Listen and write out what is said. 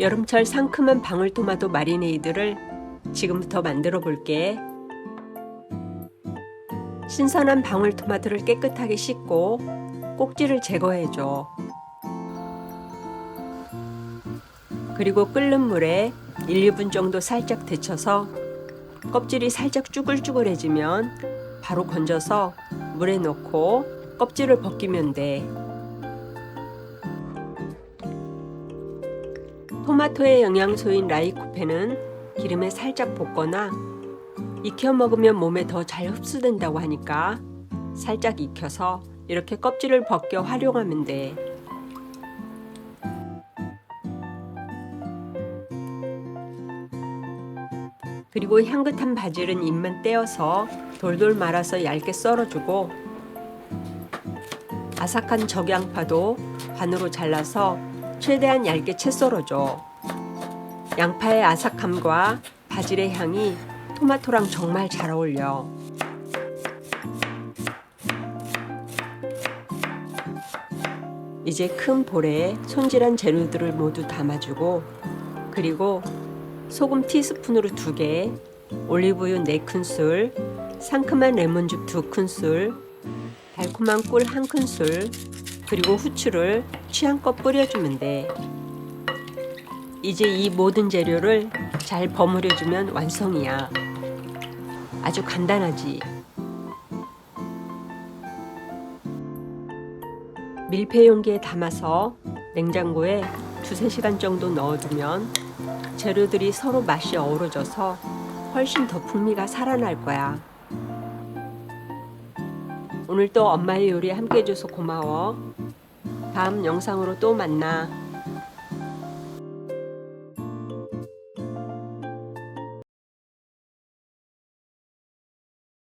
여름철 상큼한 방울토마토 마리네이드를 지금부터 만들어 볼게. 신선한 방울토마토를 깨끗하게 씻고 꼭지를 제거해 줘. 그리고 끓는 물에 1, 2분 정도 살짝 데쳐서 껍질이 살짝 쭈글쭈글해지면 바로 건져서 물에 넣고 껍질을 벗기면 돼. 토마토의 영양소인 라이코펜은 기름에 살짝 볶거나 익혀 먹으면 몸에 더 잘 흡수된다고 하니까 살짝 익혀서 이렇게 껍질을 벗겨 활용하면 돼. 그리고 향긋한 바질은 잎만 떼어서 돌돌 말아서 얇게 썰어주고 아삭한 적양파도 반으로 잘라서 최대한 얇게 채 썰어줘. 양파의 아삭함과 바질의 향이 토마토랑 정말 잘 어울려. 이제 큰 볼에 손질한 재료들을 모두 담아주고 그리고 소금 티스푼으로 두 개, 올리브유 네 큰술, 상큼한 레몬즙 두 큰술, 달콤한 꿀한 큰술, 그리고 후추를 취향껏 뿌려주면 돼. 이제 이 모든 재료를 잘 버무려주면 완성이야. 아주 간단하지. 밀폐 용기에 담아서 냉장고에 두세 시간 정도 넣어두면 재료들이 서로 맛이 어우러져서 훨씬 더 풍미가 살아날 거야. 오늘 또 엄마의 요리 함께 해줘서 고마워. 다음 영상으로 또 만나.